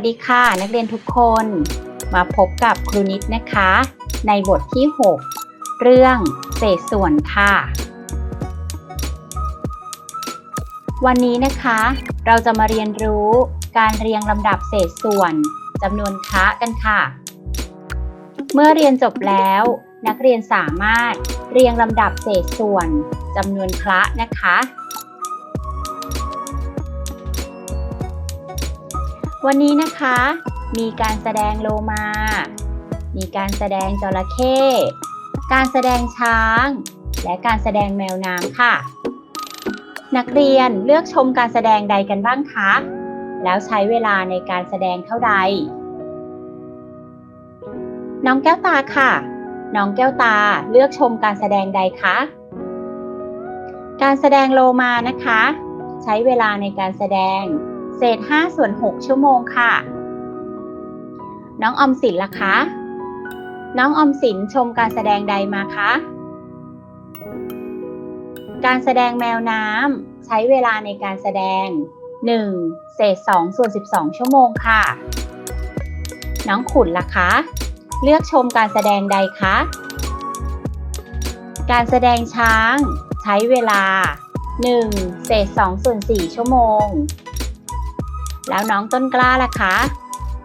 สวัสดีค่ะ นักเรียนทุกคนมาพบกับครูนิดนะคะ ในบทที่ 6 เรื่องเศษส่วนค่ะ วันนี้นะคะ เราจะมาเรียนรู้การเรียงลำดับเศษส่วนจำนวนคะกันค่ะ เมื่อเรียนจบแล้ว นักเรียนสามารถเรียงลำดับเศษส่วนจำนวนคละนะคะ วันนี้นะคะ มีการแสดงโลมา มีการแสดงจระเข้การแสดงช้าง และการแสดงแมวน้ำค่ะ นักเรียนเลือกชมการแสดงใดกันบ้างคะ แล้วใช้เวลาในการแสดงเท่าใด น้องแก้วตาค่ะ น้องแก้วตาเลือกชมการแสดงใดคะ การแสดงโลมานะคะ ใช้เวลาในการแสดง เศษ5ส่วน6ชั่วโมงค่ะ น้องอมสินล่ะคะ น้องออมสินชมการแสดงใดมาคะ การแสดงแมวน้ำใช้เวลาในการแสดง 1. เศษ2ส่วน12 ชั่วโมงค่ะ น้องขุนล่ะคะ เลือกชมการแสดงใดคะ การแสดงช้าง ใช้เวลา 1. เศษ2ส่วน4ชั่วโมง แล้วน้องต้นกล้าล่ะคะ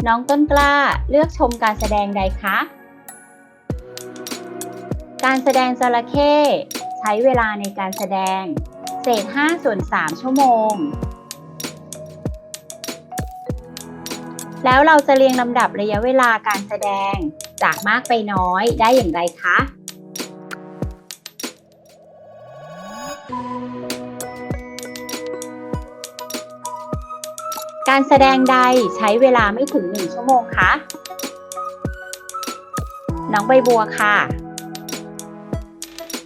น้องต้นกล้าเลือกชมการแสดงใดคะ การแสดงจระเข้ใช้เวลาในการแสดง เศษ5ส่วน3ชั่วโมง แล้วเราจะเรียงลำดับระยะเวลาการแสดงจากมากไปน้อยได้อย่างไรคะ การแสดงใดใช้เวลาไม่ถึง 1 ชั่วโมงคะน้องใบบัวค่ะ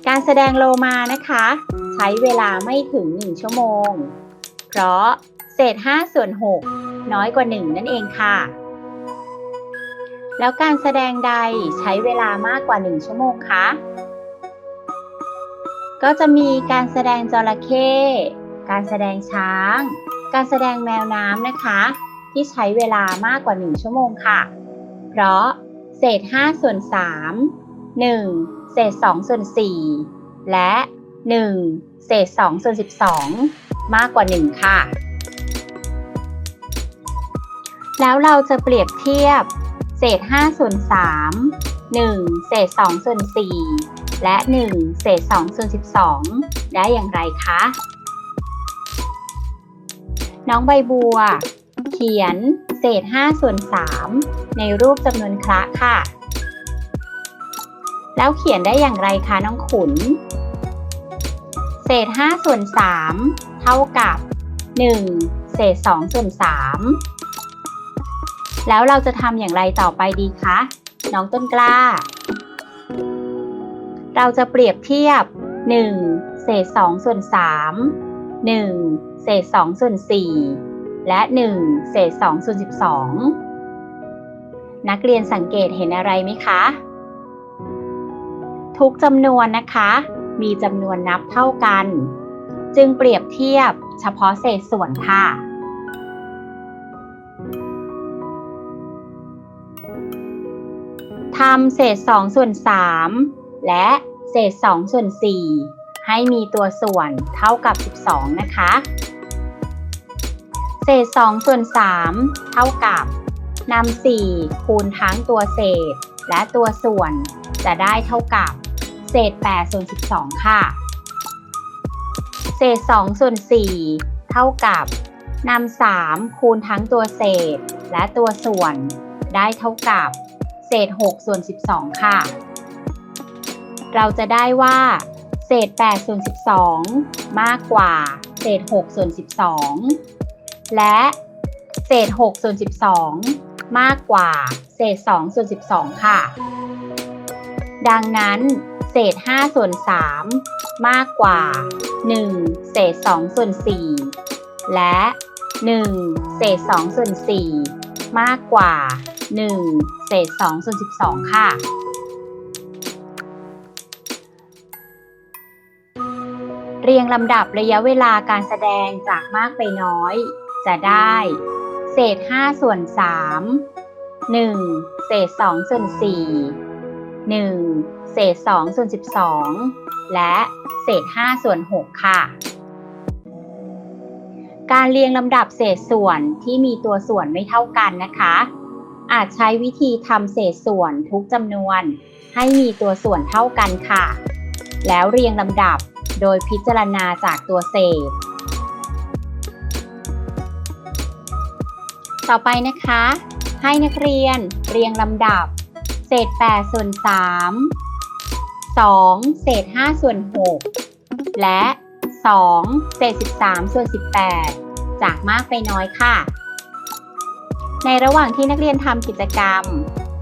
การแสดงโลมานะคะ ใช้เวลาไม่ถึง 1 ชั่วโมง เพราะเศษ 5 ส่วน 6 น้อยกว่า 1 นั่นเองค่ะ แล้วการแสดงใดใช้เวลามากกว่า 1 ชั่วโมงคะก็จะมีการแสดงจระเข้การแสดงช้าง การแสดงแมวน้ำนะคะ ที่ใช้เวลามากกว่า 1 ชั่วโมงค่ะ เพราะเศษ 5 ส่วน 3 1 เศษ 2 ส่วน 4 และ 1 เศษ 2 ส่วน 12 มากกว่า 1 ค่ะ แล้วเราจะเปรียบเทียบเศษ 5 ส่วน 3 1 เศษ 2 ส่วน 4 และ 1 เศษ 2 ส่วน 12 ได้อย่างไรคะ น้องใบบัว เขียนเศษ 5 ส่วน 3 ในรูปจำนวนคละค่ะ แล้วเขียนได้อย่างไรคะน้องขุน เศษ 5 ส่วน 3 เท่ากับ 1 เศษ 2 ส่วน 3 แล้วเราจะทำอย่างไรต่อไปดีคะ น้องต้นกล้า เราจะเปรียบเทียบ 1 เศษ 2 ส่วน 3 1 เศษ2ส่วน4และ 1 เศษ2ส่วน12 นักเรียนสังเกตเห็นอะไรไหมคะ ทุกจำนวนนะคะ มีจำนวนนับเท่ากัน จึงเปรียบเทียบเฉพาะเศษส่วนค่ะทำเศษ2ส่วน3และเศษ2ส่วน4 ให้มีตัวส่วนเท่ากับ 12 นะคะ เศษ 2 ส่วน 3 เท่ากับนำ4คูณทั้งตัวเศษ และตัวส่วนจะได้เท่ากับ เศษ8ส่วน 12 ค่ะ เศษ 2 ส่วน 4 เท่ากับนำ3คูณทั้งตัวเศษ และตัวส่วนได้เท่ากับ เศษ 6 ส่วน 12 ค่ะ เราจะได้ว่า เศษ8ส่วน12 มากกว่า เศษ6ส่วน12 และเศษ6ส่วน12 มากกว่า เศษ2ส่วน12 ค่ะ ดังนั้นเศษ5ส่วน3มากกว่า 1 เศษ2ส่วน4และ 1 เศษ2ส่วน4มากกว่า 1 เศษ2ส่วน12 ค่ะ เรียงลำดับระยะเวลาการแสดงจากมากไปน้อย จะได้ เศษ 5 ส่วน 3 1 เศษ 2 ส่วน 4 1 เศษ 2 ส่วน 12 และเศษ 5 ส่วน 6 ค่ะ การเรียงลำดับเศษส่วนที่มีตัวส่วนไม่เท่ากันนะคะ อาจใช้วิธีทำเศษส่วนทุกจำนวน ให้มีตัวส่วนเท่ากันค่ะ แล้วเรียงลำดับ โดยพิจารณาจากตัวเศษ ต่อไปนะคะ ให้นักเรียนเรียงลำดับ เศษ8ส่วน3 2 เศษ5ส่วน 6 และ 2 เศษ 13 ส่วน 18 จากมากไปน้อยค่ะ ในระหว่างที่นักเรียนทำกิจกรรม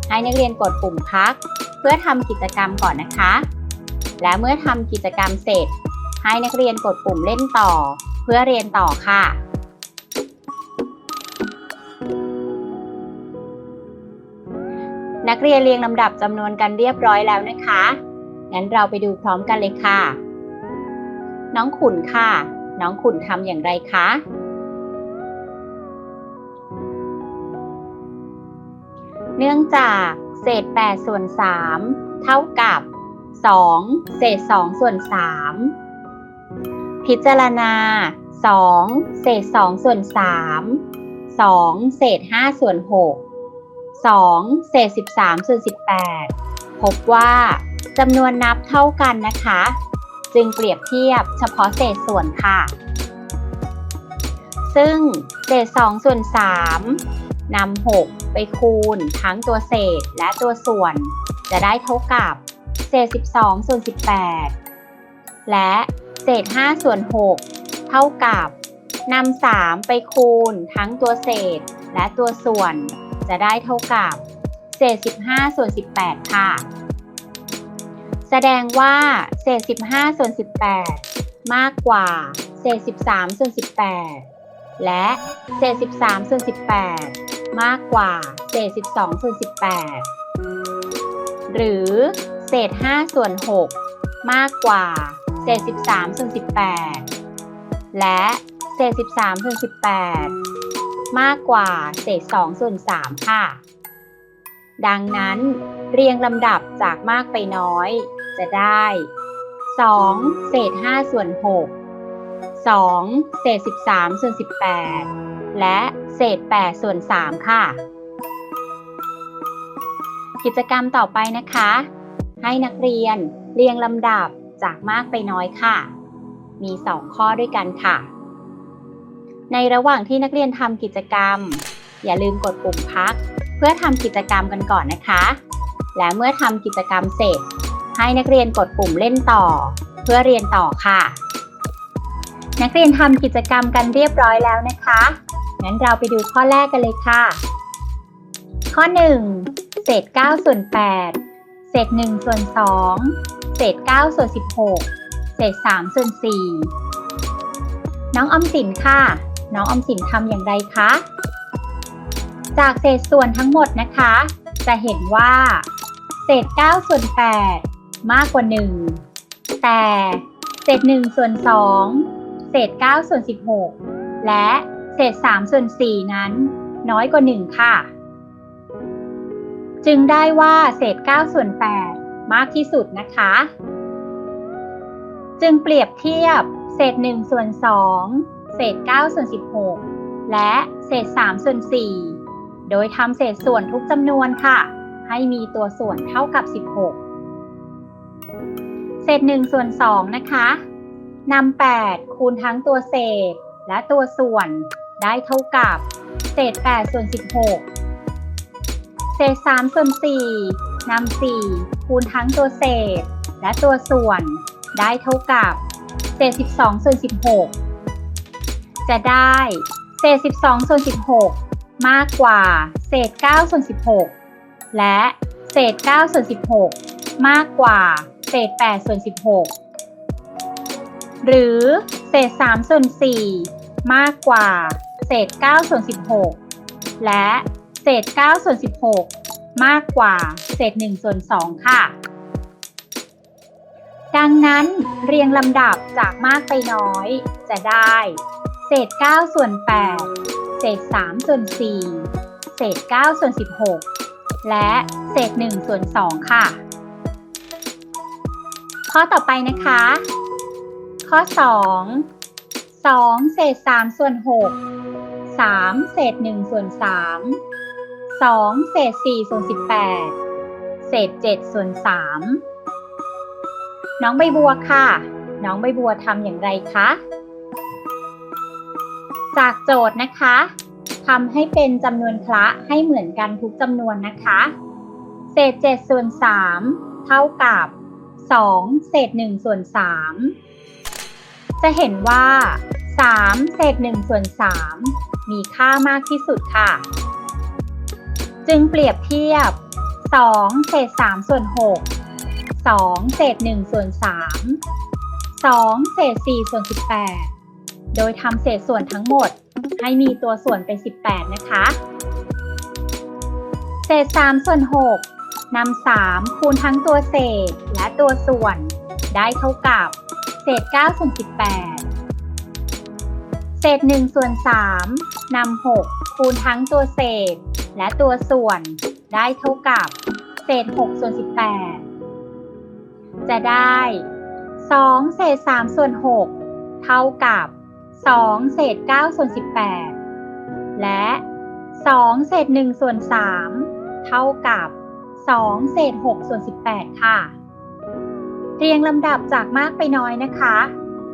ให้นักเรียนกดปุ่มพัก เพื่อทำกิจกรรมก่อนนะคะและเมื่อทำกิจกรรมเสร็จ ให้นักเรียนกดปุ่มเล่นต่อ เพื่อเรียนต่อค่ะ นักเรียนเรียงลำดับจำนวนกันเรียบร้อยแล้วนะคะ งั้นเราไปดูพร้อมกันเลยค่ะ น้องขุนค่ะ น้องขุนทำอย่างไรคะ เนื่องจากเศษ 8 ส่วน 3 เท่ากับ 2 เศษ 2 ส่วน 3 พิจารณา 2 เศษ 2 ส่วน 3 2 เศษ 5 ส่วน 6 2 เศษ 13 ส่วน 18 พบว่าจำนวนนับเท่ากันนะคะ จึงเปรียบเทียบเฉพาะเศษส่วนค่ะซึ่งเศษ 2 ส่วน 3นำ6 ไปคูณทั้งตัวเศษและตัวส่วน จะได้เท่ากับ เศษ 12 ส่วน 18 และ เศษ5ส่วน6เท่ากับนำ3ไปคูณทั้งตัวเศษและตัวส่วน จะได้เท่ากับ เศษ 15 ส่วน 18 ค่ะ แสดงว่า เศษ 15 ส่วน 18 มากกว่า เศษ 13 ส่วน 18 และเศษ 13 ส่วน 18 มากกว่า เศษ 12 ส่วน 18 หรือ เศษ 5 ส่วน 6 มากกว่า เศษ 13ส่วน18 และเศษ 13ส่วน18 มากกว่าเศษ2ส่วน3ค่ะ ดังนั้นเรียงลำดับจากมากไปน้อย จะได้ 2 เศษ 5 ส่วน 6 2 เศษ 13ส่วน18 และเศษ 8 ส่วน 3 ค่ะ กิจกรรมต่อไปนะคะ ให้นักเรียนเรียงลำดับ จากมากไปน้อยค่ะ มี 2 ข้อด้วยกันค่ะ ในระหว่างที่นักเรียนทำกิจกรรม อย่าลืมกดปุ่มพัก เพื่อทำกิจกรรมกันก่อนนะคะ และเมื่อทำกิจกรรมเสร็จ ให้นักเรียนกดปุ่มเล่นต่อ เพื่อเรียนต่อค่ะ นักเรียนทำกิจกรรมกันเรียบร้อยแล้วนะคะ งั้นเราไปดูข้อแรกกันเลยค่ะ ข้อ 1 เศษ9ส่วน8เศษ1ส่วน2 เศษ 9 ส่วน 16 เศษ 3 ส่วน 4 น้องออมสินค่ะ น้องออมสินทำอย่างไรคะ จากเศษส่วนทั้งหมดนะคะ จะเห็นว่า เศษ 9 ส่วน 8 มากกว่า 1 แต่เศษ 1 ส่วน 2 เศษ 9 ส่วน 16 และเศษ 3 ส่วน 4 นั้น น้อยกว่า 1 ค่ะ จึงได้ว่าเศษ 9 ส่วน 8 มากที่สุดนะคะ จึงเปรียบเทียบเศษ1ส่วน2เศษ9ส่วน16 และเศษ3ส่วน4โดยทำเศษส่วนทุกจำนวนค่ะ ให้มีตัวส่วนเท่ากับ 16 เศษ1ส่วน2นะคะนำ8คูณทั้งตัวเศษและตัวส่วนได้เท่ากับเศษ8ส่วน16 เศษ3ส่วน4นำ4 คูณทั้งตัวเศษ และตัวส่วนได้เท่ากับเศษ 12 ส่วน 16 จะได้เศษ 12 ส่วน 16 มากกว่าเศษ 9 ส่วน 16 และเศษ 9 ส่วน 16 มากกว่าเศษ 8 ส่วน 16 หรือเศษ 3 ส่วน 4 มากกว่าเศษ 9 ส่วน 16 และเศษ 9 ส่วน 16 มากกว่าเศษ1ส่วน2ค่ะ ดังนั้นเรียงลำดับจากมากไปน้อย จะได้ เศษ9ส่วน8เศษ3ส่วน4เศษ9ส่วน16 และเศษ1ส่วน2ค่ะ ข้อต่อไปนะคะ ข้อ 2 2 เศษ 3 ส่วน 6 3 เศษ 1 ส่วน 3 2เศษ4ส่วน18เศษ7ส่วน3น้องใบบัวค่ะ น้องใบบัวทำอย่างไรคะ จากโจทย์นะคะทำให้เป็นจำนวนคละให้เหมือนกันทุกจำนวนนะคะ เศษ7ส่วน3เท่ากับ2เศษ1ส่วน3จะเห็นว่า3เศษ1ส่วน3มีค่ามากที่สุดค่ะ จึงเปรียบเทียบ 2 เศษ 3 ส่วน 6 2 เศษ 1 ส่วน 3 2 เศษ 4 ส่วน 18 โดยทำเศษส่วนทั้งหมดให้มีตัวส่วนเป็น 18 นะคะ เศษ 3 ส่วน 6นำ3 คูณทั้งตัวเศษและตัวส่วน ได้เท่ากับ เศษ 9 ส่วน 18 เศษ 1 ส่วน 3นำ6คูณทั้งตัวเศษ และตัวส่วนได้เท่ากับเศษ6ส่วน18 จะได้2เศษ3ส่วน6เท่ากับ2เศษ9ส่วน18 และ2เศษ1ส่วน3เท่ากับ2เศษ6ส่วน18 ค่ะ เรียงลำดับจากมากไปน้อยนะคะ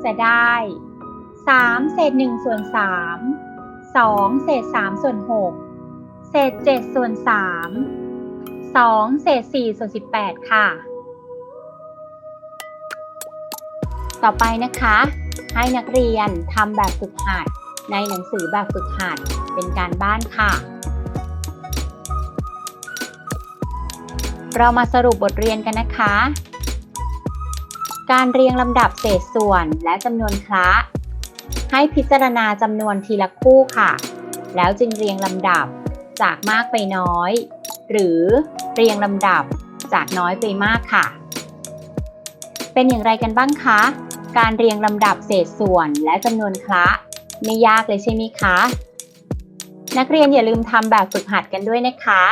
จะได้3เศษ1ส่วน3 2เศษ3ส่วน6 เศษ7ส่วน3 2เศษ4ส่วน18ค่ะ ต่อไปนะคะ ให้นักเรียนทำแบบฝึกหัดในหนังสือแบบฝึกหัดเป็นการบ้านค่ะ เรามาสรุปบทเรียนกันนะคะ การเรียงลำดับเศษส่วนและจำนวนคละ ให้พิจารณาจำนวนทีละคู่ค่ะ แล้วจึงเรียงลำดับ จากมากไปน้อย หรือเรียงลำดับจากน้อยไปมากค่ะ เป็นอย่างไรกันบ้างคะ การเรียงลำดับเศษส่วนและจำนวนคละไม่ยากเลยใช่ไหมคะ นักเรียนอย่าลืมทำแบบฝึกหัดกันด้วยนะคะ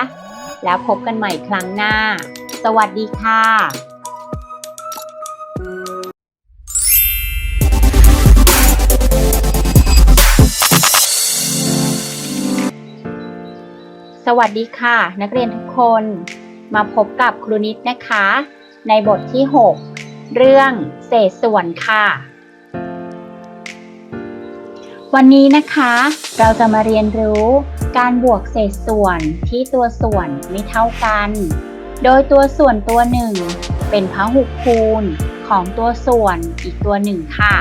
แล้วพบกันใหม่ครั้งหน้า สวัสดีค่ะ สวัสดีค่ะ นักเรียนทุกคนมาพบกับครูนิดนะคะ ในบทที่ 6 เรื่องเศษส่วนค่ะ วันนี้นะคะ เราจะมาเรียนรู้การบวกเศษส่วนที่ตัวส่วนไม่เท่ากัน โดยตัวส่วนตัวหนึ่งเป็นพหุคูณของตัวส่วนอีกตัวหนึ่งค่ะ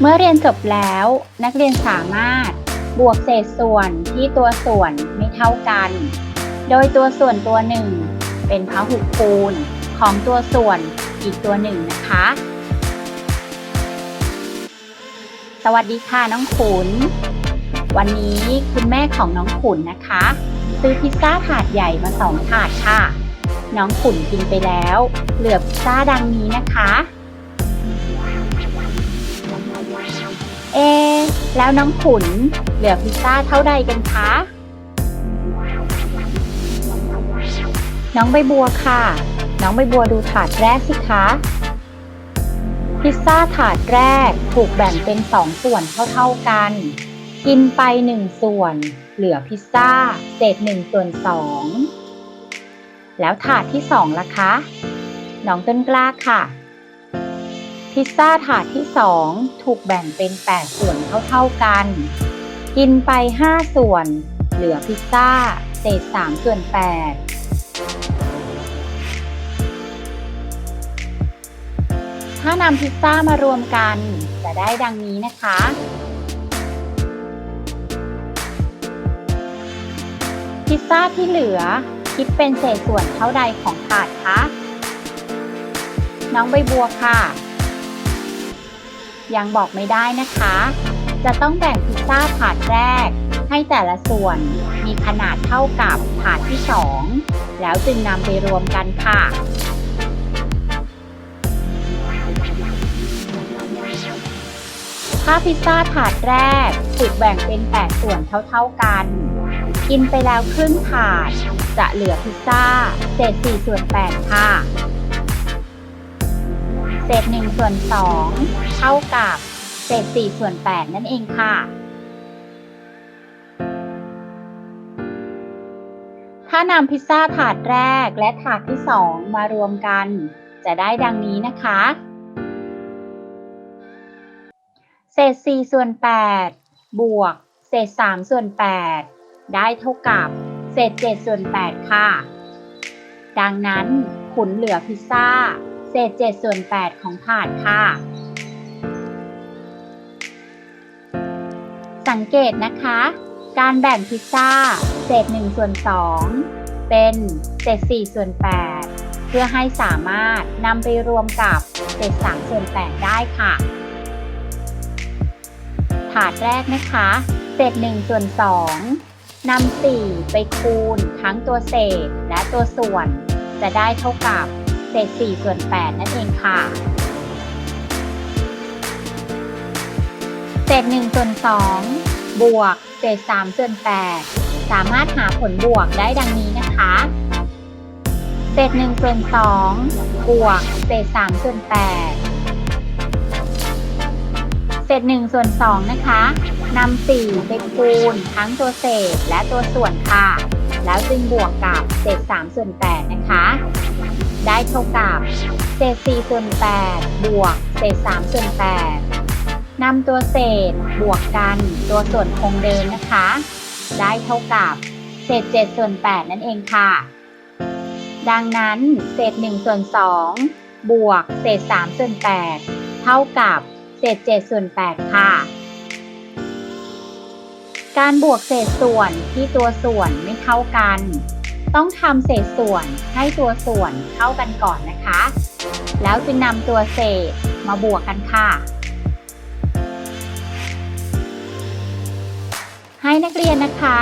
เมื่อเรียนจบแล้วนักเรียนสามารถ บวกเศษส่วนที่ตัวส่วนไม่เท่ากัน โดยตัวส่วนตัวหนึ่งเป็นพหุคูณของตัวส่วนอีกตัวหนึ่งนะคะ สวัสดีค่ะน้องขุน วันนี้คุณแม่ของน้องขุนนะคะ ซื้อพิซซ่าถาดใหญ่มาสองถาดค่ะ น้องขุนกินไปแล้ว เหลือพิซซ่าดังนี้นะคะ เอ แล้วน้องขุนเหลือพิซซ่าเท่าใดกันคะ น้องใบบัวค่ะ น้องใบบัวดูถาดแรกสิคะ พิซซ่าถาดแรกถูกแบ่งเป็นสองส่วนเท่าๆกัน กินไปหนึ่งส่วน เหลือพิซซ่าเศษหนึ่งส่วนสองแล้วถาดที่สองล่ะคะ น้องต้นกล้าค่ะ พิซซ่าถาดที่สองถูกแบ่งเป็น 8 ส่วนเท่าๆกัน กินไป 5 ส่วน เหลือพิซซ่าเศษ 3 ส่วน 8ถ้านำพิซซ่ามารวมกัน จะได้ดังนี้นะคะ พิซซ่าที่เหลือ คิดเป็นเศษส่วนเท่าใดของถาดคะ น้องใบบัวค่ะ ยังบอกไม่ได้นะคะ จะต้องแบ่งพิซซ่าถาดแรก ให้แต่ละส่วนมีขนาดเท่ากับถาดที่ 2 แล้วจึงนำไปรวมกันค่ะถถ้าพิซซ่าถาดแรกถูกแบ่งเป็น 8 ส่วนเท่าๆกัน กินไปแล้วครึ่งถาด จะเหลือพิซซ่าเศษ4ส่วน8ค่ะ เศษ1ส่วน2เท่ากับเศษ4ส่วน8นั่นเองค่ะ ถ้านำพิซซ่าถาดแรกและถาดที่ 2 มารวมกัน จะได้ดังนี้นะคะ เศษ4ส่วน8บวก เศษ3ส่วน8ได้เท่ากับเศษ7ส่วน8ค่ะ ดังนั้นขุนเหลือพิซซ่า ษ7ส่วน8ของถาดค่ะ สังเกตนะคะ การแบ่งพิซซ่าเศษ1ส่วน2เป็นเศษ4ส่วน8เพื่อให้สามารถนำไปรวมกับเศษ3ส่วน8ได้ค่ะ ถาดแรกนะคะเศษ1ส่วน2นำ4ไปคูณทั้งตัวเศษและตัวส่วน จะได้เท่ากับ ษ4ส่วน8นั่นเองค่ะ เศษ1ส่วน2บวก เศษ3ส่วน8สามารถหาผลบวกได้ดังนี้นะคะ เศษ1ส่วน2บวก เศษ3ส่วน8เศษ1ส่วน2นะคะนำ4ไปคูณทั้งตัวเศษและตัวส่วนค่ะ แล้วจึงบวกกับเศษ3ส่วน8นะคะ ได้เท่ากับเศษ4ส่วน8บวกเศษ3ส่วน8นำตัวเศษบวกกันตัวส่วนคงเดิมนะคะ ได้เท่ากับเศษ7ส่วน8นั่นเองค่ะ ดังนั้นเศษ1ส่วน2บวกเศษ3ส่วน8เท่ากับเศษ7ส่วน8ค่ะการบวกเศษส่วนที่ตัวส่วนไม่เท่ากัน ต้องทำเศษส่วนให้ตัวส่วนเท่ากันก่อนนะคะ แล้วจึงนำตัวเศษมาบวกกันค่ะ ให้นักเรียนนะคะ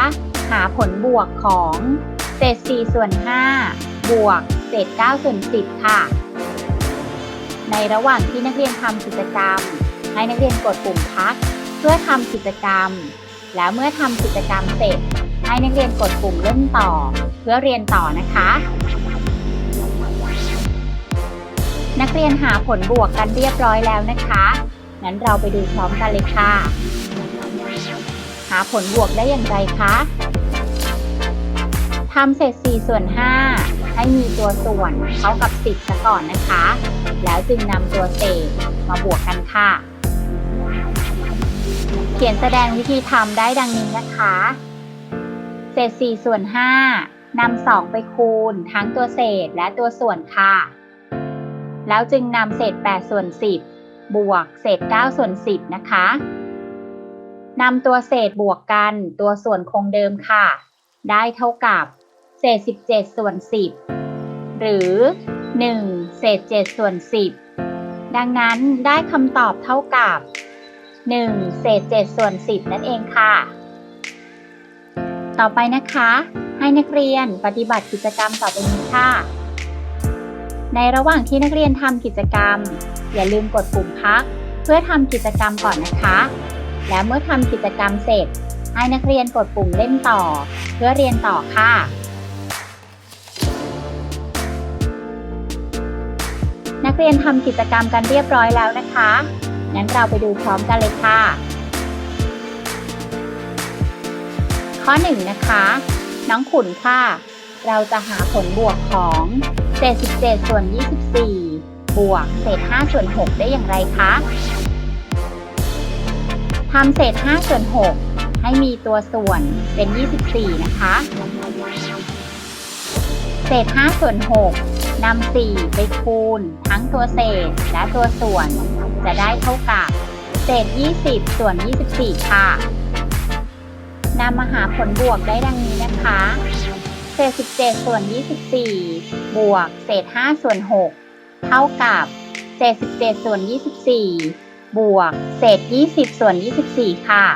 หาผลบวกของเศษ 4 ส่วน 5 บวกเศษ 9 ส่วน 10 ค่ะ ในระหว่างที่นักเรียนทำกิจกรรม ให้นักเรียนกดปุ่มพัก เพื่อทำกิจกรรม แล้วเมื่อทำกิจกรรมเสร็จ ให้นักเรียนกดปุ่มเริ่มต่อ เพื่อเรียนต่อนะคะ นักเรียนหาผลบวกกันเรียบร้อยแล้วนะคะ งั้นเราไปดูพร้อมกันเลยค่ะ หาผลบวกได้อย่างไรคะทำเศษ4ส่วน5ให้มีตัวส่วนเท่ากับ 10ซะก่อนนะคะ แล้วจึงนำตัวเศษมาบวกกันค่ะ เขียนแสดงวิธีทำได้ดังนี้นะคะ เศษ4ส่วน5นำ2ไปคูณทั้งตัวเศษและตัวส่วนค่ะ แล้วจึงนำเศษ8ส่วน10 บวกเศษ9ส่วน10 นะคะนำตัวเศษบวกกันตัวส่วนคงเดิมค่ะ ได้เท่ากับเศษ 17 ส่วน 10 หรือ 1 เศษ 7 ส่วน 10 ดังนั้นได้คำตอบเท่ากับ 1 เศษ 7 ส่วน 10 นั่นเองค่ะ ต่อไปนะคะ ให้นักเรียนปฏิบัติกิจกรรมต่อไปนี้ค่ะ ในระหว่างที่นักเรียนทำกิจกรรม อย่าลืมกดปุ่มพัก เพื่อทำกิจกรรมก่อนนะคะ และเมื่อทำกิจกรรมเสร็จ ให้นักเรียนกดปุ่มเล่นต่อ เพื่อเรียนต่อค่ะนักเรียนทำกิจกรรมกันเรียบร้อยแล้วนะคะ งั้นเราไปดูพร้อมกันเลยค่ะ ข้อ 1 นะคะ น้องขุนค่ะ เราจะหาผลบวกของเศษ17ส่วน 24 บวกเศษ5ส่วน 6 ได้อย่างไรคะทำเศษ5ส่วน 6 ให้มีตัวส่วนเป็น 24 นะคะ เศษ5ส่วน 6นำ4 ไปคูณ ทั้งตัวเศษและตัวส่วน จะได้เท่ากับ เศษ 20 ส่วน 24 ค่ะ นำมาหาผลบวกได้ดังนี้นะคะ เศษ 17 ส่วน 24 บวก เศษ 5 ส่วน 6 เท่ากับ เศษ 17 ส่วน 24 บวก เศษ 20 ส่วน 24 ค่ะ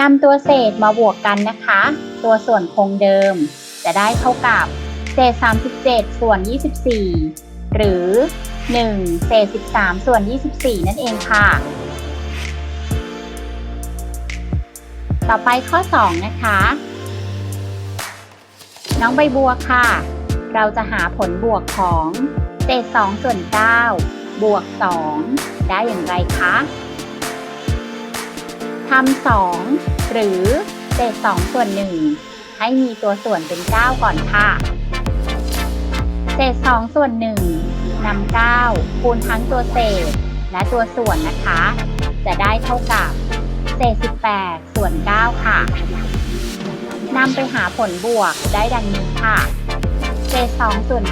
นำตัวเศษมาบวกกันนะคะ ตัวส่วนคงเดิม จะได้เท่ากับ เศษ 37 ส่วน 24 หรือ 1 เศษ 13 ส่วน 24 นั่นเองค่ะ ต่อไปข้อ 2 นะคะ น้องใบบัวค่ะ เราจะหาผลบวกของเศษ2ส่วน9บวก 2 ได้อย่างไรคะทำ2หรือเศษ2ส่วน1ให้มีตัวส่วนเป็น 9 ก่อนค่ะเศษ2ส่วน1นำ9คูณทั้งตัวเศษและตัวส่วนนะคะ จะได้เท่ากับ เศษ 18 ส่วน 9 ค่ะ นำไปหาผลบวกได้ดังนี้ค่ะ เศษ 2 ส่วน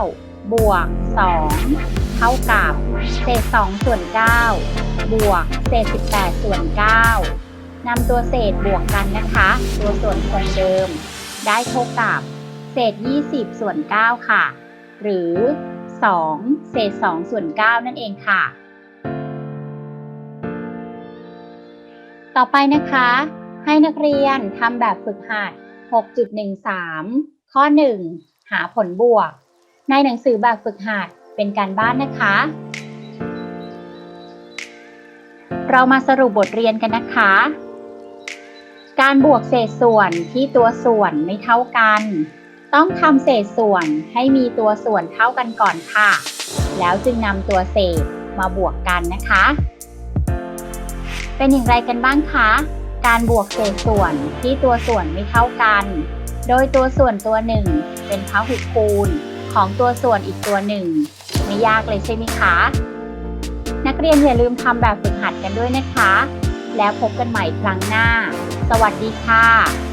9 บวก 2 เท่ากับ เศษ 2 ส่วน 9 บวก เศษ 18 ส่วน 9 นำตัวเศษบวกกันนะคะ ตัวส่วนคงเดิม ได้เท่ากับ เศษ 20 ส่วน 9 ค่ะ หรือ 2 เศษ 2 ส่วน 9 นั่นเองค่ะ ต่อไปนะคะ ให้นักเรียนทำแบบฝึกหัด 6.13 ข้อ 1 หาผลบวก ในหนังสือแบบฝึกหัดเป็นการบ้านนะคะ เรามาสรุปบทเรียนกันนะคะ การบวกเศษส่วนที่ตัวส่วนไม่เท่ากัน ต้องทำเศษส่วนให้มีตัวส่วนเท่ากันก่อนค่ะ แล้วจึงนำตัวเศษมาบวกกันนะคะ เป็นอย่างไรกันบ้างคะ การบวกเศษส่วนที่ตัวส่วนไม่เท่ากัน โดยตัวส่วนตัวหนึ่งเป็นพหุคูณของตัวส่วนอีกตัวหนึ่ง ไม่ยากเลยใช่ไหมคะ นักเรียนอย่าลืมทำแบบฝึกหัดกันด้วยนะคะ แล้วพบกันใหม่ครั้งหน้า สวัสดีค่ะ